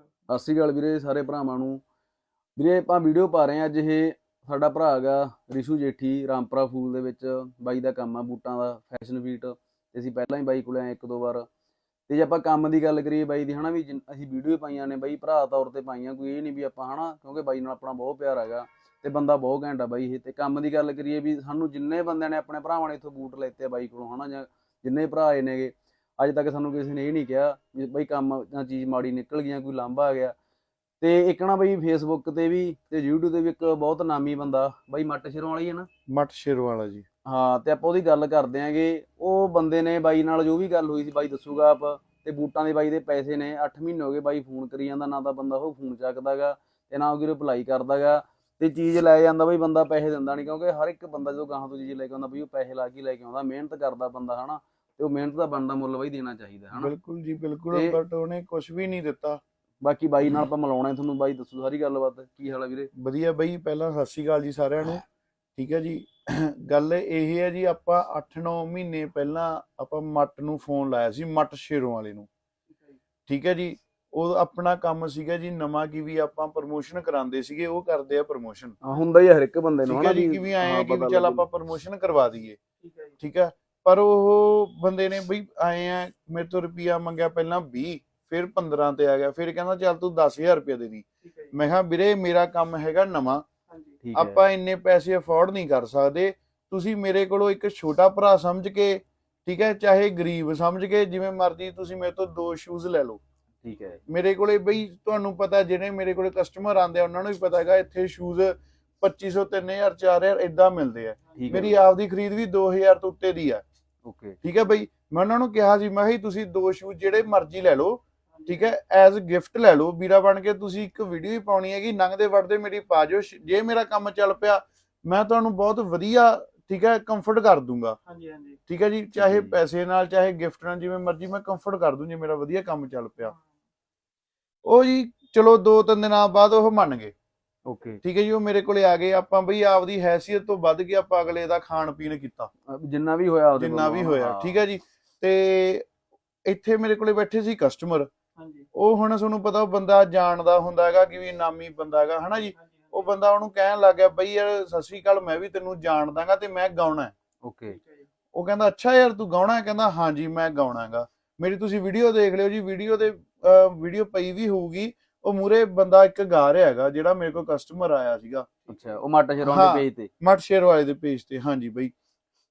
ਸਤਿ ਸ਼੍ਰੀ ਅਕਾਲ ਵੀਰੇ, ਸਾਰੇ ਭਰਾਵਾਂ ਨੂੰ। ਵੀਰੇ, ਆਪਾਂ ਵੀਡੀਓ ਪਾ ਰਹੇ ਹਾਂ ਅੱਜ ਇਹ ਸਾਡਾ ਭਰਾ ਹੈਗਾ ਰਿਸ਼ੂ ਜੇਠੀ, ਰਾਮਪੁਰਾ ਫੂਲ ਦੇ ਵਿੱਚ ਬਾਈ ਦਾ ਕੰਮ ਆ, ਬੂਟਾਂ ਦਾ ਫੈਸ਼ਨ ਵੀਟ ਤੇ ਅਸੀਂ ਪਹਿਲਾਂ ਹੀ ਬਾਈ ਕੋਲ ਆਏ ਇੱਕ ਦੋ ਵਾਰ। ਤੇ ਜੇ ਆਪਾਂ ਕੰਮ ਦੀ ਗੱਲ ਕਰੀਏ ਬਾਈ ਦੀ, ਹਨਾ ਵੀ ਜਿਨ- ਅਸੀਂ ਵੀਡੀਓ ਪਾਈਆਂ ਨੇ ਬਾਈ, ਭਰਾ ਤੌਰ ਤੇ ਪਾਈਆਂ, ਕੋਈ ਇਹ ਨਹੀਂ ਵੀ ਆਪਾਂ, ਹਨਾ, ਕਿਉਂਕਿ ਬਾਈ ਨਾਲ ਆਪਣਾ ਬਹੁਤ ਪਿਆਰ ਹੈਗਾ ਤੇ ਬੰਦਾ ਬਹੁਤ ਘੈਂਟ ਬਾਈ ਇਹ। ਤੇ ਕੰਮ ਦੀ ਗੱਲ ਕਰੀਏ ਵੀ ਸਾਨੂੰ ਜਿੰਨੇ ਬੰਦਿਆਂ ਨੇ ਆਪਣੇ ਭਰਾਵਾਂ ਨੇ ਇੱਥੋਂ ਬੂਟ ਲੈਤੇ ਆ ਬਾਈ ਕੋਲੋਂ, ਹਨਾ, ਜਾਂ ਜਿੰਨੇ ਭਰਾ ਆਏ ਨੇਗੇ ਅੱਜ ਤੱਕ ਸਾਨੂੰ ਕਿਸੇ ਨੇ ਇਹ ਨਹੀਂ ਕਿਹਾ ਵੀ ਬਈ ਕੰਮ ਜਾਂ ਚੀਜ਼ ਮਾੜੀ ਨਿਕਲ ਗਈਆਂ ਕੋਈ ਲਾਂਭਾ ਆ ਗਿਆ। ਤੇ ਇੱਕ ਨਾ ਬਈ ਫੇਸਬੁੱਕ ਤੇ ਵੀ ਤੇ YouTube ਤੇ ਵੀ ਇੱਕ ਬਹੁਤ ਨਾਮੀ ਬੰਦਾ ਬਾਈ ਮੱਟ ਸ਼ਿਰੋਂ ਵਾਲੀ ਹੈ ਨਾ। ਮਟ ਸ਼ੇਰ ਵਾਲਾ ਜੀ। ਹਾਂ ਤੇ ਆਪਾਂ ਉਹਦੀ ਗੱਲ ਕਰਦੇ ਆਂਗੇ। ਉਹ ਬੰਦੇ ਨੇ ਬਾਈ ਨਾਲ ਜੋ ਵੀ ਗੱਲ ਹੋਈ ਸੀ ਬਾਈ ਦੱਸੂਗਾ ਆਪ। ਤੇ ਬੂਟਾਂ ਦੇ ਬਾਈ ਦੇ ਪੈਸੇ ਨੇ 8 ਮਹੀਨੇ ਹੋ ਗਏ ਬਾਈ ਫੋਨ ਕਰੀ ਜਾਂਦਾ ਨਾ ਤਾਂ ਬੰਦਾ ਉਹ ਫੋਨ ਚੱਕਦਾਗਾ ਤੇ ਨਾ ਉਹ ਰਿਪਲਾਈ ਕਰਦਾਗਾ। ਤੇ ਚੀਜ਼ ਲੈ ਜਾਂਦਾ ਬਈ ਬੰਦਾ ਪੈਸੇ ਦਿੰਦਾ ਨਹੀਂ ਕਿਉਂਕਿ ਹਰ ਇੱਕ ਬੰਦਾ ਜਦੋਂ ਗਾਹਾਂ ਤੋਂ ਚੀਜ਼ ਲੈ ਕੇ ਆਉਂਦਾ ਬਈ ਉਹ ਪੈਸੇ ਲਾ ਕੇ ਲੈ ਕੇ ਆਉਂਦਾ ਮਿਹਨਤ ਕਰਦਾ ਬੰਦਾ ਹਨਾ। ਤੇ ਉਹ ਮਿਹਨਤ ਦਾ ਬਣਦਾ ਮੁੱਲ ਬਈ ਦੇਣਾ ਚਾਹੀਦਾ ਹਨਾ? ਬਿਲਕੁਲ ਜੀ ਬਿਲਕੁਲ ਤੇ- ਬਟ ਉਹਨੇ ਕੁਝ ਵੀ ਨਹੀਂ ਦਿੱਤਾ। ਬਾਕੀ ਬਾਈ ਨਾਲ ਆਪਾਂ ਮਿਲਾਉਣਾ ਤੁਹਾਨੂੰ ਬਾਈ ਦੱਸੋ ਸਾਰੀ ਗੱਲਬਾਤ ਕੀ ਹਾਲ ਆ ਵੀਰੇ? ਵਧੀਆ ਬਈ ਪਹਿਲਾਂ ਸਤਿ ਸ਼੍ਰੀ ਅਕਾਲ ਜੀ ਸਾਰਿਆਂ ਨੂੰ। ਠੀਕ ਹੈ ਜੀ। ਗੱਲ ਇਹ ਹੈ ਜੀ ਆਪਾਂ 8-9 ਮਹੀਨੇ ਪਹਿਲਾਂ ਆਪਾਂ ਮੱਟ ਨੂੰ ਫੋਨ ਲਾਇਆ ਸੀ ਮੱਟ ਸ਼ੇਰੋਂ ਵਾਲੇ ਨੂੰ। ਠੀਕ ਹੈ ਜੀ। ਉਹ ਆਪਣਾ ਕੰਮ ਸੀਗਾ ਜੀ ਨਵਾਂ ਕੀ ਵੀ ਆਪਾਂ ਪ੍ਰਮੋਸ਼ਨ ਕਰਾਉਂਦੇ ਸੀਗੇ ਉਹ ਕਰਦੇ ਆ ਪ੍ਰਮੋਸ਼ਨ ਹਾਂ, ਹੁੰਦਾ ਹੀ ਆ ਹਰ ਇੱਕ ਬੰਦੇ ਨੂੰ ਠੀਕ ਹੈ ਜੀ ਕਿ ਵੀ ਆਏ ਆ ਕਿ ਵੀ ਚੱਲ। ਆਪਾਂ ਪ੍ਰਮੋਸ਼ਨ ਕਰਵਾ ਦਈਏ। ਠੀਕ ਹੈ ਜੀ। ਠੀਕ ਹੈ। ਪਰ ਉਹ ਬੰਦੇ ਨੇ ਬਈ ਆਏ ਆ ਮੇਰੇ ਤੋਂ ਰੁਪਿਆ ਮੰਗਿਆ ਪਹਿਲਾਂ 20 ਫਿਰ 15 ਤੇ ਆ ਗਿਆ ਫਿਰ ਕਹਿੰਦਾ ਚੱਲ ਤੂੰ 10000 ਰੁਪਏ ਦੇ ਦੀ। ਮੈਂ ਕਿਹਾ ਵੀਰੇ ਮੇਰਾ ਕੰਮ ਹੈਗਾ ਨਵਾਂ। ਹਾਂਜੀ। ਠੀਕ ਹੈ। ਆਪਾਂ ਇੰਨੇ ਪੈਸੇ ਅਫੋਰਡ ਨਹੀਂ ਕਰ ਸਕਦੇ। ਤੁਸੀਂ ਮੇਰੇ ਕੋਲੋਂ ਇੱਕ ਛੋਟਾ ਭਰਾ ਸਮਝ ਕੇ ਠੀਕ ਹੈ ਚਾਹੇ ਗਰੀਬ ਸਮਝ ਕੇ ਜਿਵੇਂ ਮਰਜ਼ੀ ਤੁਸੀਂ ਮੇਰੇ ਤੋਂ ਦੋ ਸ਼ੂਜ਼ ਲੈ ਲਓ। ਠੀਕ ਹੈ। ਮੇਰੇ ਕੋਲੇ ਬਈ ਤੁਹਾਨੂੰ ਪਤਾ ਜਿਹੜੇ ਮੇਰੇ ਕੋਲੇ ਕਸਟਮਰ ਆਉਂਦੇ ਆ ਉਹਨਾਂ ਨੂੰ ਵੀ ਪਤਾ ਹੈਗਾ ਇੱਥੇ ਸ਼ੂਜ਼ 2500 3000 4000 ਇਦਾਂ ਮਿਲਦੇ ਆ। ਮੇਰੀ ਆਪਦੀ ਖਰੀਦ ਵੀ 2000 ਤੋਂ ਉੱਤੇ ਦੀ ਆ। ਓਕੇ। ਠੀਕ ਹੈ ਬਈ ਮੈਂ ਉਹਨਾਂ ਨੂੰ ਕਿਹਾ ਸੀ ਮੈਂ ਕਿਹਾ ਜੀ ਤੁਸੀਂ ਦੋ ਸ਼ੂਜ਼ ਜਿਹੜੇ ਮਰਜ਼ੀ ਲੈ ਲਓ ਠੀਕ ਹੈ ਐਜ਼ ਗਿਫਟ ਲੈ ਲਓ ਵੀਰਾ ਬਣ ਕੇ ਤੁਸੀਂ ਇੱਕ ਵੀਡੀਓ ਹੀ ਪਾਉਣੀ ਹੈਗੀ ਨੰਗਦੇ ਵੜਦੇ ਮੇਰੀ ਪਾ ਜਿਓ ਸ਼- ਜੇ ਮੇਰਾ ਕੰਮ ਚੱਲ ਪਿਆ ਮੈਂ ਤੁਹਾਨੂੰ ਬਹੁਤ ਵਧੀਆ ਠੀਕ ਹੈ ਕੰਫਰਟ ਕਰ ਦੂੰਗਾ। ਹਾਂਜੀ ਹਾਂਜੀ। ਠੀਕ ਹੈ ਜੀ ਚਾਹੇ। ਪੈਸੇ ਨਾਲ ਚਾਹੇ ਗਿਫਟ ਨਾਲ ਜਿਵੇਂ ਮਰਜ਼ੀ ਮੈਂ ਕੰਫਰਟ ਕਰ ਦੂੰ ਜੇ ਮੇਰਾ ਵਧੀਆ ਕੰਮ ਚੱਲ ਪਿਆ। ਉਹ ਜੀ ਚਲੋ ਦੋ ਤਿੰਨ ਦਿਨਾਂ ਬਾਅਦ ਉਹ ਮੰਨ ਗਏ। ਓਕੇ ਠੀਕ ਹੈ ਜੀ ਉਹ ਮੇਰੇ ਕੋਲੇ ਆ ਗਏ। ਆਪਾਂ ਬਈ ਆਪਦੀ ਹੈਸੀਅਤ ਤੋਂ ਵੱਧ ਕੇ ਆਪਾਂ ਅਗਲੇ ਦਾ ਖਾਣ ਪੀਣ ਕੀਤਾ। ਜਿੰਨਾ ਵੀ ਹੋਇਆ ਉਹਦੇ ਜਿੰਨਾ ਵੀ ਹੋਇਆ। ਠੀਕ ਹੈ ਜੀ। ਤੇ ਇੱਥੇ ਮੇਰੇ ਕੋਲੇ ਬੈਠੇ ਸੀ ਕਸਟਮਰ ਹਾਂਜੀ। ਉਹ ਹੁਣ ਤੁਹਾਨੂੰ ਪਤਾ ਉਹ ਬੰਦਾ ਜਾਣਦਾ ਹੁੰਦਾ ਹੈਗਾ ਕਿ ਵੀ ਨਾਮੀ ਬੰਦਾ ਹੈਗਾ ਹਨਾ ਜੀ? ਉਹ ਬੰਦਾ ਉਹਨੂੰ ਕਹਿਣ ਲੱਗ ਗਿਆ ਬਈ ਯਾਰ ਸਤਿ ਸ਼੍ਰੀ ਅਕਾਲ ਮੈਂ ਵੀ ਤੈਨੂੰ ਜਾਣਦਾਗਾ ਤੇ ਮੈਂ ਗਾਉਣਾ ਹੈ। ਓਕੇ ਠੀਕ ਹੈ ਜੀ। ਉਹ ਕਹਿੰਦਾ ਅੱਛਾ ਯਾਰ ਤੂੰ ਗਾਉਣਾ ਹੈ? ਕਹਿੰਦਾ ਹਾਂਜੀ ਮੈਂ ਗਾਉਣਾ ਹੈਗਾ। ਮੇਰੀ ਤੁਸੀਂ ਵੀਡੀਓ ਦੇਖ ਲਿਓ ਜੀ ਵੀਡੀਓ ਦੇ ਵੀਡੀਓ ਪਈ ਵੀ ਹੋਊਗੀ। ਉਹ ਮੂਰੇ ਬੰਦਾ ਇੱਕ ਗਾ ਰਿਹਾ ਹੈਗਾ ਜਿਹੜਾ ਮੇਰੇ ਕੋਲ ਕਸਟਮਰ ਆਇਆ ਸੀਗਾ। ਅੱਛਾ ਉਹ ਮਾਟਾ ਸ਼ਰੋਂ ਹਾਂ। ਦੇ ਪੇਜ ਤੇ? ਮਟ ਸ਼ੇਰ ਵਾਲੇ ਦੇ ਪੇਜ ਤੇ ਹਾਂਜੀ ਬਈ।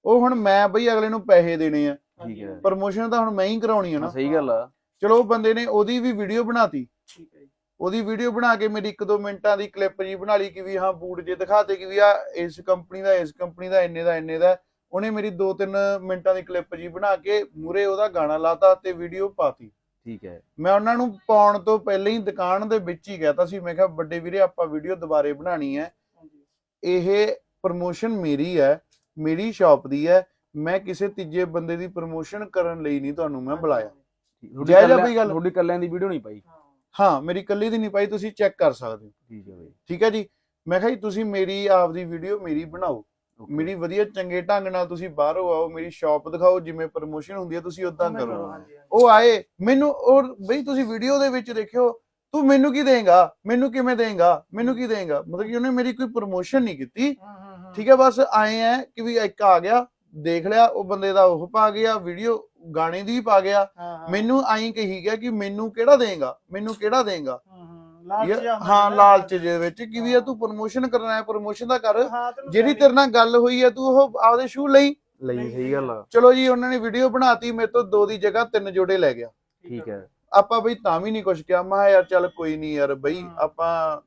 ਉਹ ਹੁਣ ਮੈਂ ਬਈ ਅਗਲੇ ਨੂੰ ਪੈਸੇ ਦੇਣੇ ਆ। ਠੀਕ ਹੈ। ਪ੍ਰਮੋਸ਼ਨ ਤਾਂ ਹੁਣ ਮੈਂ ਹੀ ਕਰਾਉਣੀ ਹੈ ਹਾਂ, ਨਾ ਸਹੀ ਗੱਲ ਆ। ਚਲੋ ਉਹ ਬੰਦੇ ਨੇ ਉਹਦੀ ਵੀ ਵੀਡੀਓ ਬਣਾਤੀ। ਠੀਕ ਹੈ ਜੀ ਉਹਦੀ ਵੀਡੀਓ ਬਣਾ ਕੇ ਮੇਰੀ 1-2 ਮਿੰਟਾਂ ਦੀ ਕਲਿੱਪ ਜੀ ਬਣਾ ਲਈ ਕਿ ਵੀ ਹਾਂ ਬੂਟ ਜੇ ਦਿਖਾਤੇ ਕਿ ਵੀ ਆ ਇਸ ਕੰਪਨੀ ਦਾ ਇਸ ਕੰਪਨੀ ਦਾ ਇੰਨੇ ਦਾ ਇੰਨੇ ਦਾ। ਉਹਨੇ ਮੇਰੀ 2-3 ਮਿੰਟਾਂ ਦੀ ਕਲਿੱਪ ਜੀ ਬਣਾ ਕੇ ਮੂਰੇ ਉਹਦਾ ਗਾਣਾ ਲਾਤਾ ਤੇ ਵੀਡੀਓ ਪਾਤੀ। ਠੀਕ ਹੈ। ਮੈਂ ਉਹਨਾਂ ਨੂੰ ਪਾਉਣ ਤੋਂ ਪਹਿਲਾਂ ਹੀ ਦੁਕਾਨ ਦੇ ਵਿੱਚ ਹੀ ਕਹਿਤਾ ਸੀ ਮੈਂ ਕਿਹਾ ਵੱਡੇ ਵੀਰੇ ਆਪਾਂ ਵੀਡੀਓ ਦੁਬਾਰੇ ਬਣਾਣੀ ਹੈ। ਇਹ ਪ੍ਰਮੋਸ਼ਨ ਮੇਰੀ ਹੈ ਮੇਰੀ ਸ਼ਾਪ ਦੀ ਹੈ। ਮੈਂ ਕਿਸੇ ਤੀਜੇ ਬੰਦੇ ਦੀ ਪ੍ਰਮੋਸ਼ਨ ਕਰਨ ਲਈ ਨਹੀਂ ਤੁਹਾਨੂੰ ਮੈਂ ਬੁਲਾਇਆ। ਆ ਕੱਲਿਆਂ- ਬਈ ਗੱਲ? ਤੁਹਾਡੀ ਕੱਲਿਆਂ ਦੀ ਵੀਡੀਓ ਨਹੀਂ ਪਾਈ? ਹਾਂ। ਮੇਰੀ ਕੱਲੀ ਦੀ ਨਹੀਂ ਪਾਈ ਤੁਸੀਂ ਚੈੱਕ ਕਰ ਸਕਦੇ ਹੋ। ਠੀਕ ਹੈ ਬਈ। ਠੀਕ ਹੈ ਜੀ? ਮੈਂ ਕਿਹਾ ਜੀ ਤੁਸੀਂ ਮੇਰੀ ਆਪਦੀ ਵੀਡੀਓ ਮੇਰੀ ਬਣਾਓ. ਮੇਰੀ ਵਧੀਆ ਚੰਗੇ ਢੰਗ ਨਾਲ ਤੁਸੀਂ ਬਾਹਰੋਂ ਆਓ ਮੇਰੀ ਸ਼ਾਪ ਦਿਖਾਓ ਜਿਵੇਂ ਪ੍ਰਮੋਸ਼ਨ ਹੁੰਦੀ ਹੈ ਤੁਸੀਂ ਉਦਾਂ ਕਰੋ। ਉਹ ਆਏ ਮੈਨੂੰ ਔਰ ਬਈ ਤੁਸੀਂ ਵੀਡੀਓ ਦੇ ਵਿੱਚ ਦੇਖਿਓ ਤੂੰ ਮੈਨੂੰ ਕੀ ਦੇਂਗਾ? ਮੈਨੂੰ ਕਿਵੇਂ ਦੇਂਗਾ? ਮੈਨੂੰ ਕੀ ਦੇਂਗਾ? ਮਤਲਬ ਕਿ ਉਹਨੇ ਮੇਰੀ ਕੋਈ ਪ੍ਰਮੋਸ਼ਨ ਨਹੀਂ ਕੀਤੀ। ਠੀਕ ਹੈ ਬਸ ਆਏ ਆ ਕਿ ਵੀ ਇੱਕ ਆ ਗਿਆ ਦੇਖ ਲਿਆ ਉਹ ਬੰਦੇ ਦਾ ਉਹ ਪਾ ਗਿਆ ਵੀਡੀਓ ਗਾਣੇ ਦੀ ਪਾ ਗਿਆ। ਮੈਨੂੰ ਆਈ ਕਹੀ ਗਿਆ ਕਿ ਮੈਨੂੰ ਕਿਹੜਾ ਦੇਂਗਾ? ਮੈਨੂੰ ਕਿਹੜਾ ਦੇਂਗਾ। ਲਾਲਚ ਜਿਹਾ ਹਾਂ। ਲਾਲਚ ਦੇ ਵਿੱਚ ਕਿ ਵੀ ਇਹ ਤੂੰ ਪ੍ਰਮੋਸ਼ਨ ਕਰਨਾ ਹੈ ਪ੍ਰਮੋਸ਼ਨ ਦਾ ਕਰ। ਹਾਂ, ਤੈਨੂੰ ਜਿਹੜੀ ਤੇਰੇ ਨਾਲ ਗੱਲ ਹੋਈ ਹੈ ਤੂੰ ਉਹ ਆਪਦੇ ਸ਼ੂ ਲਈ। ਲਈ ਸਹੀ ਗੱਲ ਆ। ਚਲੋ ਜੀ ਉਹਨਾਂ ਨੇ ਵੀਡੀਓ ਬਣਾਤੀ ਮੇਰੇ ਤੋਂ ਦੋ ਦੀ ਜਗ੍ਹਾ ਤਿੰਨ ਜੋੜੇ ਲੈ ਗਿਆ। ਠੀਕ ਹੈ। ਆਪਾਂ ਬਈ ਤਾਂ ਵੀ ਨਹੀਂ ਕੁਝ ਕਿਹਾ ਮੈਂ ਕਿਹਾ ਯਾਰ ਚੱਲ ਕੋਈ ਨਹੀਂ ਯਾਰ ਬਈ ਹਾਂ। ਆਪਾਂ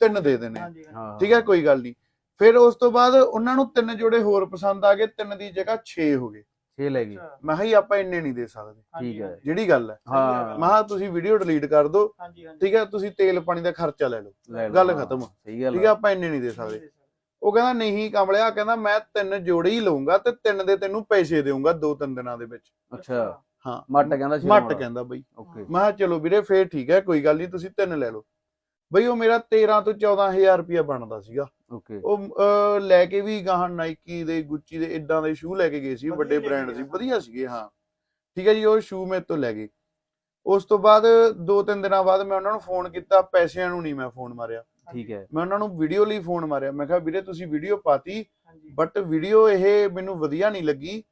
ਤਿੰਨ ਦੇ ਦੇਣੇ। ਆ। ਹਾਂਜੀ, ਹਾਂਜੀ। ਹਾਂ ਠੀਕ ਹੈ ਕੋਈ ਗੱਲ ਨਹੀਂ। ਫਿਰ ਉਸ ਤੋਂ ਬਾਅਦ ਉਹਨਾਂ ਨੂੰ ਤਿੰਨ ਜੋੜੇ ਹੋਰ ਪਸੰਦ ਆ ਗਏ ਤਿੰਨ ਦੀ ਜਗ੍ਹਾ 6 ਹੋ ਗਏ। 6 ਲੈ ਗਈ ਮੈਂ ਕਿਹਾ ਜੀ ਆਪਾਂ ਇੰਨੇ ਨਹੀਂ ਦੇ ਸਕਦੇ। ਠੀਕ ਹੈ। ਜਿਹੜੀ ਗੱਲ ਹੈ। ਹਾਂ। ਮੈਂ ਕਿਹਾ ਤੁਸੀਂ ਵੀਡੀਓ ਡਿਲੀਟ ਕਰ ਦਿਓ। ਹਾਂਜੀ, ਹਾਂਜੀ। ਠੀਕ ਹੈ ਤੁਸੀਂ ਤੇਲ ਪਾਣੀ ਦਾ ਖਰਚਾ ਲੈ ਲਓ। ਗੱਲ ਖਤਮ। ਸਹੀ ਗੱਲ ਠੀਕ ਹੈ ਆਪਾਂ ਇੰਨੇ ਨਹੀਂ ਦੇ ਸਕਦੇ। ਉਹ ਕਹਿੰਦਾ ਨਹੀਂ ਕਮਲਿਆ ਕਹਿੰਦਾ ਮੈਂ ਤਿੰਨ ਜੋੜੇ ਹੀ ਲਊਂਗਾ ਤੇ ਤਿੰਨ ਦੇ ਤੈਨੂੰ ਪੈਸੇ ਦੇਊਂਗਾ ਦੋ ਤਿੰਨ ਦਿਨਾਂ ਦੇ ਵਿੱਚ। ਅੱਛਾ। ਹਾਂ। ਮੱਟ ਕਹਿੰਦਾ ਸ਼ਿਰੋਂ ਮੱਟ। ਕਹਿੰਦਾ ਬਈ। ਓਕੇ। ਮੈਂ ਕਿਹਾ ਚਲੋ ਵੀਰੇ ਫੇਰ ਠੀਕ ਹੈ ਕੋਈ ਗੱਲ ਨਹੀਂ ਤੁਸੀਂ ਤਿੰਨ ਲੈ ਲਓ। ਬਈ ਉਹ ਮੇਰਾ 13 ਤੋਂ 14000 ਰੁਪਇਆ ਬਣਦਾ ਸੀਗਾ। ਓਕੇ ਉਹ ਲੈ ਕੇ ਵੀ ਗਾਹਾਂ ਨਾਈਕੀ ਦੇ ਗੁੱਚੀ ਦੇ ਇਦਾਂ ਦੇ ਸ਼ੂ ਲੈ ਕੇ ਗਏ ਸੀ ਵਧੀਆ ਵੱਡੇ ਬ੍ਰਾਂਡ ਸੀ। ਵਧੀਆ ਸੀਗੇ ਹਾਂ। ਠੀਕ ਹੈ ਜੀ ਉਹ ਸ਼ੂ ਮੇਰੇ ਤੋਂ ਲੈ ਗਏ। ਉਸ ਤੋਂ ਬਾਅਦ ਦੋ ਤਿੰਨ ਦਿਨਾਂ ਬਾਅਦ ਮੈਂ ਉਹਨਾਂ ਨੂੰ ਫੋਨ ਕੀਤਾ ਪੈਸਿਆਂ ਨੂੰ ਨਹੀਂ ਮੈਂ ਫੋਨ ਮਾਰਿਆ। ਠੀਕ ਹੈ। ਮੈਂ ਉਹਨਾਂ ਨੂੰ ਵੀਡੀਓ ਲਈ ਫੋਨ ਮਾਰਿਆ। ਮੈਂ ਕਿਹਾ ਵੀਰੇ ਤੁਸੀਂ ਵੀਡੀਓ ਪਾਤੀ ਬਟ ਵੀਡੀਓ ਇਹ ਮੈਨੂੰ ਵਧੀਆ ਨਹੀਂ ਲੱਗੀ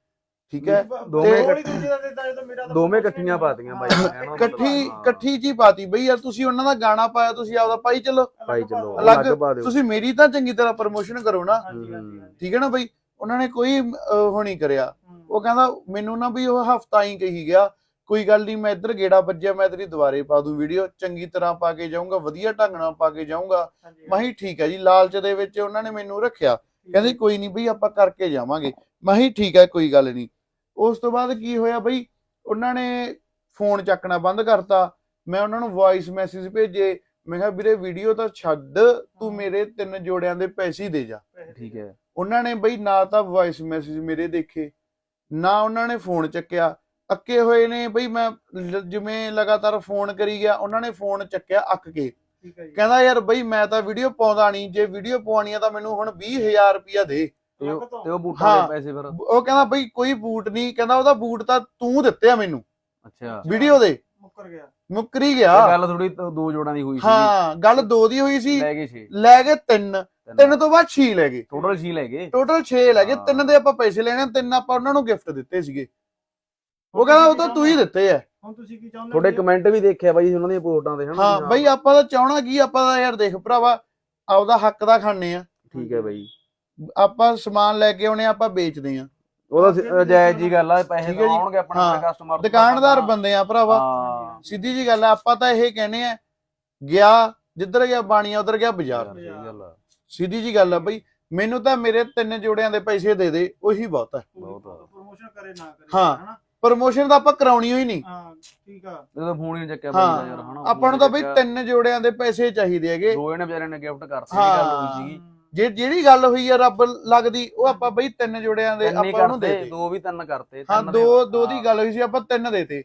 ਠੀਕ ਹੈ? ਦੋਵੇਂ ਦੂਜੇ ਦਾ ਦਿੱਤਾ ਜਦੋਂ ਮੇਰਾ ਦੋਵੇਂ ਇਕੱਠੀਆਂ ਪਾਤੀਆਂ ਬਾਈ ਹਾਂ, ਨੇ ਨਾ। ਇਕੱਠੀ ਹਾਂ। ਇਕੱਠੀ ਜੀ ਪਾਤੀ ਬਈ ਯਾਰ ਤੁਸੀਂ ਉਹਨਾਂ ਦਾ ਗਾਣਾ ਪਾਇਆ ਤੁਸੀਂ ਆਪਦਾ ਪਾਈ ਚੱਲੋ। ਭਾਈ ਚਲੋ ਅਲੱਗ ਅਲੱਗ ਪਾ ਦਿਓ। ਤੁਸੀਂ ਮੇਰੀ ਤਾਂ ਚੰਗੀ ਤਰ੍ਹਾਂ ਪ੍ਰਮੋਸ਼ਨ ਕਰੋ ਨਾ। ਹਾਂਜੀ ਹਾਂਜੀ ਹਾਂਜੀ। ਠੀਕ ਹੈ ਨਾ ਬਈ? ਉਹਨਾਂ ਨੇ ਕੋਈ ਨਹੀਂ ਕਰਿਆ। ਉਹ ਕਹਿੰਦਾ ਮੈਨੂੰ ਨਾ ਵੀ ਉਹ ਹਫਤਾ ਹੀ ਕਹੀ ਗਿਆ ਕੋਈ ਗੱਲ ਨਹੀਂ ਮੈਂ ਇੱਧਰ ਗੇੜਾ ਵੱਜਿਆ ਮੈਂ ਤੇਰੀ ਦੁਬਾਰੇ ਪਾ ਦੂੰ ਵੀਡੀਓ ਚੰਗੀ ਤਰ੍ਹਾਂ ਪਾ ਕੇ ਜਾਊਂਗਾ ਵਧੀਆ ਢੰਗ ਨਾਲ ਪਾ ਕੇ ਜਾਊਂਗਾ। ਹਾਂਜੀ, ਮੈਂ ਹੀ ਠੀਕ ਹੈ ਜੀ ਲਾਲਚ ਦੇ ਵਿੱਚ ਉਹਨਾਂ ਨੇ ਮੈਨੂੰ ਰੱਖਿਆ। ਕਹਿੰਦੇ ਕੋਈ ਨਹੀਂ ਬਈ ਆਪਾਂ ਕਰਕੇ ਜਾਵਾਂਗੇ। ਮੈਂ ਹੀ ਠੀਕ ਹੈ ਕੋਈ ਗੱਲ ਨਹੀਂ। ਉਸ ਤੋਂ ਬਾਅਦ ਕੀ ਹੋਇਆ ਬਈ ਉਹਨਾਂ ਨੇ ਫੋਨ ਚੱਕਣਾ ਬੰਦ ਕਰਤਾ। ਮੈਂ ਉਹਨਾਂ ਨੂੰ ਵੌਇਸ ਮੈਸੇਜ ਭੇਜੇ। ਮੈਂ ਕਿਹਾ ਵੀਰੇ ਵੀਡੀਓ ਤਾਂ ਛੱਡ ਤੂੰ ਮੇਰੇ ਤਿੰਨ ਜੋੜਿਆਂ ਦੇ ਪੈਸੇ ਹੀ ਦੇ ਜਾ। ਠੀਕ ਹੈ। ਉਹਨਾਂ ਨੇ ਬਈ ਨਾ ਤਾਂ ਵੌਇਸ ਮੈਸੇਜ ਮੇਰੇ ਦੇਖੇ ਨਾ ਉਹਨਾਂ ਨੇ ਫੋਨ ਚੱਕਿਆ। ਅੱਕੇ ਹੋਏ ਨੇ ਬਈ ਮੈਂ ਜਿਵੇਂ ਲਗਾਤਾਰ ਫੋਨ ਕਰੀ ਗਿਆ ਉਹਨਾਂ ਨੇ ਫੋਨ ਚੱਕਿਆ ਅੱਕ ਕੇ। ਕਹਿੰਦਾ ਯਾਰ ਬਈ ਮੈਂ ਤਾਂ ਵੀਡੀਓ ਪਾਉਂਦਾ ਨਹੀਂ ਜੇ ਵੀਡੀਓ ਪਵਾਉਣੀ ਆ ਤਾਂ ਮੈਨੂੰ ਹੁਣ 20000 ਰੁਪਇਆ ਦੇ। ਤੇ ਉਹ ਤੋਂ। ਉਹ ਬੂਟਾਂ ਹਾਂ। ਦੇ ਪੈਸੇ ਫਿਰ? ਉਹ ਕਹਿੰਦਾ ਬਈ ਕੋਈ ਬੂਟ ਨਹੀਂ ਕਹਿੰਦਾ ਉਹਦਾ ਬੂਟ ਤਾਂ ਤੂੰ ਦਿੱਤੇ ਆ ਮੈਨੂੰ। ਅੱਛਾ। ਵੀਡੀਓ ਦੇ। ਮੁੱਕਰ ਗਿਆ। ਮੁੱਕਰੀ ਇਹ ਗਿਆ ਗੱਲ ਥੋੜੀ ਦੋ ਜੋੜਾਂ ਦੀ ਹੋਈ ਸੀ। ਹਾਂ ਗੱਲ ਦੋ ਦੀ ਹੋਈ ਸੀ। ਲੈ ਗਏ 6 ਲੈ ਗਏ ਤਿੰਨ। ਤਿੰਨ। ਤੋਂ ਬਾਅਦ 6 ਲੈ ਗਏ। ਟੋਟਲ 6 ਲੈ ਗਏ? ਟੋਟਲ 6 ਲੈ ਗਏ। ਹਾਂ। ਤਿੰਨ ਦੇ ਆਪਾਂ ਪੈਸੇ ਲੈਣੇ ਤਿੰਨ ਆਪਾਂ ਉਹਨਾਂ ਨੂੰ ਗਿਫਟ ਦਿੱਤੇ ਸੀਗੇ। ਉਹ ਕਹਿੰਦਾ ਉਹ ਤਾਂ ਤੂੰ ਹੀ ਦਿੱਤੇ ਆ। ਹੁਣ ਤੁਸੀਂ ਕੀ ਚਾਹੁੰਦੇ ਤੁਹਾਡੇ ਕਮੈਂਟ ਵੀ ਦੇਖਿਆ ਬਾਈ ਉਹਨਾਂ ਦੀਆਂ ਪੋਸਟਾਂ ਤੇ ਹਨਾ? ਹਾਂ ਬਈ ਆਪਾਂ ਤਾਂ ਚਾਹਣਾ ਕੀ ਆਪਾਂ ਤਾਂ ਯਾਰ ਦੇਖ ਭਰਾਵਾ ਆਪਦਾ ਹੱਕ ਦਾ ਖਾਣੇ ਆ। ਠੀਕ ਹੈ ਬਾਈ। ਆਪਾਂ ਸਮਾਨ ਲੈ ਕੇ ਆਉਣੇ ਆਪਾਂ ਵੇਚਦੇ ਆ। ਉਹਦਾ ਜਾਇਜ਼ ਜੀ ਗੱਲ ਆ ਪੈਸੇ ਤਾਂ। ਆਉਣਗੇ ਆਪਣੇ। ਕਸਟਮਰ ਦੁਕਾਨਦਾਰ ਬੰਦੇ ਆ ਭਰਾਵਾ। ਸਿੱਧੀ ਜੀ ਗੱਲ ਆ ਆਪਾਂ ਤਾਂ ਇਹ ਕਹਿੰਦੇ ਆ ਗਿਆ ਜਿੱਧਰ ਗਿਆ ਬਾਣੀਆ ਉਧਰ ਗਿਆ ਬਾਜ਼ਾਰ। ਸਿੱਧੀ ਜੀ ਗੱਲ ਆ ਬਈ ਮੈਨੂੰ ਤਾਂ ਮੇਰੇ ਤਿੰਨ ਜੋੜਿਆਂ ਦੇ ਪੈਸੇ ਦੇ ਦੇ ਉਹੀ ਬਹੁਤ ਹੈ ਬਹੁਤ ਆ। ਪ੍ਰੋਮੋਸ਼ਨ ਕਰੇ ਨਾ ਕਰੇ ਹਾਂ। ਪ੍ਰਮੋਸ਼ਨ ਤਾਂ ਆਪਾਂ ਕਰਾਉਣੀ ਹੋਈ ਨਹੀਂ। ਹਾਂ ਠੀਕ ਆ। ਜਦੋਂ ਫੋਨ ਹੀ ਨੀ ਚੱਕਿਆ ਬਾਈ ਦਾ ਯਾਰ ਹਾਂ ਹਨਾ ਆਪਾਂ ਨੂੰ ਤਾਂ ਬਈ ਤਿੰਨ ਜੋੜਿਆਂ ਦੇ ਪੈਸੇ ਚਾਹੀਦੇ ਹੈਗੇ। ਦੋ ਇਹਨੇ ਵਿਚਾਰੇ ਨੇ ਗਿਫਟ ਕਰਤੀ। ਗੱਲ ਹੋਈ ਸੀਗੀ। ਜੇ ਜਿਹੜੀ ਗੱਲ ਹੋਈ ਆ ਰੱਬ ਲੱਗਦੀ ਉਹ ਆਪਾਂ ਬਈ ਤਿੰਨ ਜੋੜਿਆਂ ਦੇ ਆਪਾਂ ਉਹਨੂੰ ਦੇ ਕਰਤੇ ਦੇ ਦੋ ਵੀ ਤਿੰਨ ਕਰਤੇ ਹਾਂ ਤਿੰਨ ਦੇ- ਦੋ ਦੋ। ਗੱਲ ਹੋਈ ਸੀ ਆਪਾਂ ਤਿੰਨ ਦੇਤੇ।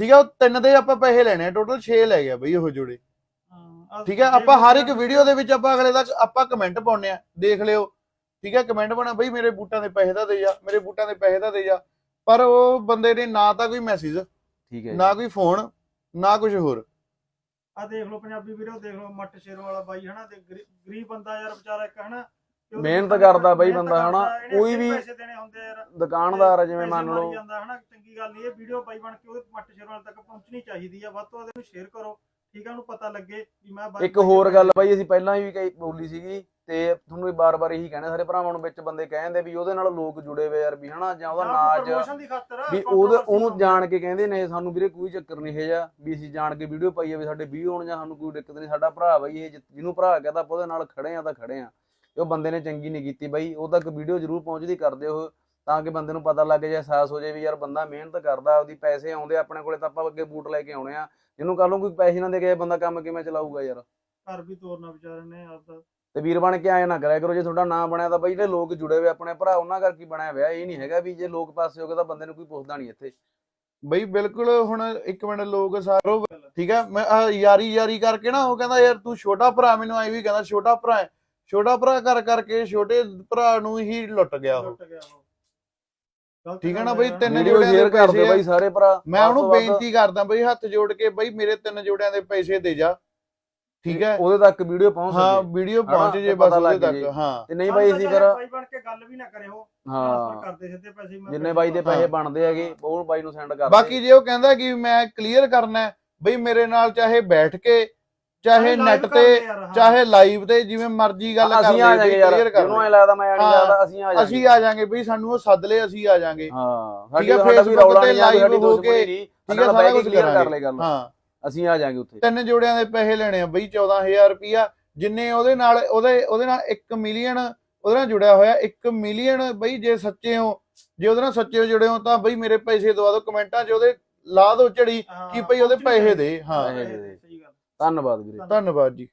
ਠੀਕ ਹੈ ਉਹ ਤਿੰਨ ਦੇ ਆਪਾਂ ਪੈਸੇ ਲੈਣੇ ਆ ਟੋਟਲ 6 ਲੈ ਗਿਆ ਬਈ ਉਹ ਜੋੜੇ। ਹਾਂ, ਠੀਕ ਹੈ ਆਪਾਂ ਹਰ ਇੱਕ ਵੀਡੀਓ ਦੇ ਵਿੱਚ ਆਪਾਂ ਅਗਲੇ ਦਾ ਆਪਾਂ ਕਮੈਂਟ ਪਾਉਂਦੇ ਆ ਦੇਖ ਲਿਓ। ਠੀਕ ਹੈ ਕਮੈਂਟ ਪਾਉਣਾ ਬਈ ਮੇਰੇ ਬੂਟਾਂ ਦੇ ਪੈਸੇ ਦਾ ਦੇ ਜਾ ਮੇਰੇ ਬੂਟਾਂ ਦੇ ਪੈਸੇ ਦਾ ਦੇ ਜਾ। ਪਰ ਉਹ ਬੰਦੇ ਨੇ ਨਾ ਤਾਂ ਕੋਈ ਮੈਸੇਜ ਠੀਕ ਹੈ। ਨਾ ਕੋਈ ਫੋਨ ਨਾ ਕੁਝ ਹੋਰ। ਆ ਦੇਖ ਲਓ ਪੰਜਾਬੀ ਵੀਡੀਓ ਦੇਖ ਲਓ ਮੱਟ ਸ਼ੇਰੋ ਵਾਲਾ ਬਾਈ ਹਨਾ ਤੇ ਗਰੀ- ਗਰੀਬ ਬੰਦਾ ਯਾਰ ਵਿਚਾਰਾ ਇੱਕ ਹਨਾ ਤੇ ਉਹਦੇ ਮਿਹਨਤ ਕਰਦਾ ਬਾਈ ਮਿਹਨਤ ਬੰਦਾ ਹਨਾ, ਕਰਦਾ, ਇਹਨੇ ਕੋਈ ਵੀ ਪੈਸੇ ਦੇਣੇ ਹੁੰਦੇ ਯਾਰ। ਦੁਕਾਨਦਾਰ ਆ ਜਿਵੇਂ ਪੈਸੇ ਮੰਨ ਮਾਰੀ ਲਓ। ਜਾਂਦਾ ਹਨਾ ਚੰਗੀ ਗੱਲ ਨਹੀਂ ਇਹ ਵੀਡੀਓ ਬਾਈ ਬਣ ਕੇ ਉਹ ਮੱਟ ਸ਼ੇਰੋ ਵਾਲੇ ਤੱਕ ਪਹੁੰਚਣੀ ਚਾਹੀਦੀ ਆ ਵੱਧ ਤੋਂ ਵੱਧ ਇਹਨੂੰ ਸ਼ੇਅਰ ਕਰੋ। ਠੀਕ ਆ ਉਹਨੂੰ ਪਤਾ ਲੱਗੇ ਵੀ ਮੈਂ ਬਾਈ ਇੱਕ ਹੋਰ ਗੱਲ ਬਾਈ ਅਸੀਂ ਪਹਿਲਾਂ ਵੀ ਕਈ ਬੋਲੀ ਸੀਗੀ ਤੇ ਤੁਹਾਨੂੰ ਵੀ ਬਾਰ-ਬਾਰ ਇਹੀ ਕਹਿਣਾ ਸਾਰੇ ਭਰਾਵਾਂ ਨੂੰ ਵਿੱਚ ਬੰਦੇ ਕਹਿੰਦੇ ਵੀ ਉਹਦੇ ਨਾਲ ਲੋਕ ਜੁੜੇ ਹੋਏ ਯਾਰ ਵੀ ਹਨਾ ਜਾਂ ਉਹਦਾ ਨਾਚ ਪ੍ਰੋਮੋਸ਼ਨ ਦੀ ਖਾਤਰ ਵੀ ਉਹਦੇ ਉਹਨੂੰ ਜਾਣ ਕੇ ਕਹਿੰਦੇ ਨੇ ਸਾਨੂੰ ਵੀਰੇ ਕੋਈ ਚੱਕਰ ਨਹੀਂ ਹੈ ਜਾਂ ਵੀ ਅਸੀਂ ਜਾਣ ਕੇ ਵੀਡੀਓ ਪਾਈਏ ਵੀ ਸਾਡੇ ਵੀਊ ਹੋਣ ਜਾਂ ਸਾਨੂੰ ਕੋਈ ਦਿੱਕਤ ਨਹੀਂ ਸਾਡਾ ਭਰਾ ਬਾਈ ਇਹ ਜਿ- ਜਿਹਨੂੰ ਭਰਾ ਕਹਦਾ ਆਪਾਂ ਉਹਦੇ ਨਾਲ ਖੜੇ ਆ ਤਾਂ ਖੜੇ ਆ। ਉਹ ਬੰਦੇ ਨੇ ਚੰਗੀ ਨਹੀਂ ਕੀਤੀ ਬਾਈ ਉਹ ਤੱਕ ਵੀਡੀਓ ਜ਼ਰੂਰ ਪਹੁੰਚਦੀ ਕਰਦੇ ਉਹ ਤਾਂ ਕਿ ਬੰਦੇ ਨੂੰ ਪਤਾ ਲੱਗ ਜਾਏ ਅਹਿਸਾਸ ਹੋ ਜਾਏ ਵੀ ਯਾਰ ਬੰਦਾ ਮਿਹਨਤ ਕਰਦਾ ਉਹਦੀ ਪੈਸੇ ਆਉਂਦੇ ਆਪਣੇ ਕੋਲੇ ਤਾਂ ਆਪਾਂ ਅੱਗੇ ਬੂਟ ਲੈ ਕੇ ਆਉਣੇ ਆ। ਜਿਹਨੂੰ ਕੱਲ ਨੂੰ ਕੋਈ ਪੈਸੇ ਨਾ ਦੇ ਕੇ ਬੰਦਾ ਕੰਮ ਕਿਵੇਂ ਚਲਾਊਗਾ ਯਾਰ? ਘਰ ਵੀ ਤੋਰਨਾ ਵਿਚਾਰੇ ਨੇ ਆਪਦਾ ਤੇ ਵੀਰ ਬਣ ਕੇ ਆਏ ਨਾ ਕਰਿਆ ਕਰੋ ਜੇ ਤੁਹਾਡਾ ਨਾਮ ਬਣਿਆ ਤਾਂ ਬਾਈ ਜਿਹੜੇ ਲੋਕ ਜੁੜੇ ਹੋਏ ਆਪਣੇ ਭਰਾ ਉਹਨਾਂ ਕਰਕੇ ਬਣਿਆ ਹੋਇਆ। ਇਹ ਨਹੀਂ ਹੈਗਾ ਵੀ ਜੇ ਲੋਕ ਪਾਸੇ ਹੋ ਗਏ ਤਾਂ ਬੰਦੇ ਨੂੰ ਕੋਈ ਪੁੱਛਦਾ ਨਹੀਂ ਇੱਥੇ। ਬਈ ਬਿਲਕੁਲ ਹੁਣ ਇੱਕ ਮਿੰਟ ਲੋਕ ਸਾਰੋ ਠੀਕ ਹੈ ਮੈਂ ਆਹ ਯਾਰੀ ਯਾਰੀ ਕਰਕੇ ਨਾ ਉਹ ਕਹਿੰਦਾ ਯਾਰ ਤੂੰ ਛੋਟਾ ਭਰਾ ਮੈਨੂੰ ਐ ਵੀ ਕਹਿੰਦਾ ਛੋਟਾ ਭਰਾ ਹੈ। ਛੋਟਾ ਭਰਾ ਕਰ ਕਰਕੇ ਛੋਟੇ ਭਰਾ ਨੂੰ ਹੀ ਲੁੱਟ ਗਿਆ ਉਹ। ਲੁੱਟ ਗਿਆ ਉਹ। ਠੀਕ ਹੈ ਨਾ ਬਈ। ਤਿੰਨ ਵੀਡੀਓ ਜੋੜਿਆਂ ਦੇ ਸ਼ੇਅਰ ਕਰ ਪੈਸੇ ਆ। ਬਾਈ ਸਾਰੇ ਭਰਾ। ਮੈਂ ਵੱਧ ਤੋਂ ਉਹਨੂੰ ਵੱਧ। ਬੇਨਤੀ ਕਰਦਾ ਬਈ ਹੱਥ ਜੋੜ ਕੇ ਬਈ ਮੇਰੇ ਤਿੰਨ ਜੋੜਿਆਂ ਦੇ ਪੈਸੇ ਦੇ ਜਾ। ਠੀਕ ਹੈ? ਉਹਦੇ ਤੱਕ ਵੀਡੀਓ ਪਹੁੰਚ ਹਾਂ ਸਕੇ। ਵੀਡੀਓ ਹਨਾ, ਪਹੁੰਚ ਤੇ ਜੇ ਬਸ ਪਤਾ ਉਹਦੇ ਲੱਗ ਤੱਕ ਜੇ। ਹਾਂ। ਤੇ ਨਹੀਂ ਬਾਈ ਅਸੀਂ ਫਿਰ ਬਾਈ ਬਣ ਕੇ ਗੱਲ ਵੀ ਨਾ ਕਰੇ ਉਹ ਹਾਂ ਕਰਦੇ ਸਿੱਧੇ ਪੈਸੇ ਮੈਂ ਜਿੰਨੇ ਬਾਈ ਦੇ ਪੈਸੇ। ਬਣਦੇ ਹੈਗੇ ਉਹ ਬਾਈ ਨੂੰ ਸੈਂਡ ਕਰ ਬਾਕੀ ਜੇ ਉਹ ਕਹਿੰਦਾ ਕਿ ਮੈਂ ਕਲੀਅਰ ਕਰਨਾ ਹੈ, ਬਈ ਮੇਰੇ ਨਾਲ ਚਾਹੇ ਬੈਠ ਕੇ ਚਾਹੇ ਨੈਟ ਤੇ। ਚਾਹੇ ਲਾਈਵ ਤੇ ਜਿਵੇਂ ਮਰਜ਼ੀ ਗੱਲ ਕਰ ਅਸੀਂ ਆ ਲਈ ਜਾਾਂਗੇ ਬਈ ਯਾਰ ਕਲੀਅਰ ਕਰ ਜਿਹਨੂੰ ਐ। ਲੱਗਦਾ ਮੈਂ ਨਹੀਂ ਲੱਗਦਾ ਅਸੀਂ ਆ ਜਾਾਂਗੇ। ਅਸੀਂ ਆ ਜਾਾਂਗੇ ਬਈ ਸਾਨੂੰ ਉਹ ਸੱਦ ਲੈ ਅਸੀਂ ਆ ਜਾਾਂਗੇ। ਹਾਂ ਠੀਕ ਸਾਡੀ ਹੈ, ਸਾਡਾ ਵੀ ਰੌਲਾ ਤੇ ਨਹੀਂ ਸਾਡੀ ਹੋ ਕੇ, ਠੀਕ ਹੈ ਸਾਰਾ ਕੁਝ ਕਲੀਅਰ ਕਰ ਕਰਾਂਗੇ। ਲੈ ਗੱਲ ਹਾਂ। ਅਸੀਂ ਆ ਜਾਾਂਗੇ ਉੱਥੇ। ਤਿੰਨ ਜੋੜਿਆਂ ਦੇ ਪੈਸੇ ਲੈਣੇ ਆ ਬਈ 14000 ਰੁਪਿਆ ਜਿੰਨੇ ਉਹਦੇ ਨਾਲ ਉਹਦੇ ਉਹਦੇ ਨਾਲ 1 ਮਿਲੀਅਨ ਉਹਦੇ ਨਾਲ ਜੁੜਿਆ ਹੋਇਆ 1 ਮਿਲੀਅਨ ਬਈ ਜੇ ਸੱਚੇ ਹੋ ਜੇ ਉਹਦੇ ਨਾਲ ਸੱਚੇ ਹੋ ਜੁੜੇ ਹੋ ਤਾਂ ਬਈ ਮੇਰੇ ਪੈਸੇ ਦਵਾ ਦਿਓ ਕਮੈਂਟਾਂ 'ਚ ਉਹਦੇ ਲਾ ਦਿਓ ਝੜੀ ਕਿ ਭਈ ਉਹਦੇ ਪੈਸੇ ਦੇ ਹਾਂ। ਧੰਨਵਾਦ ਵੀਰੇ। ਧੰਨਵਾਦ ਜੀ।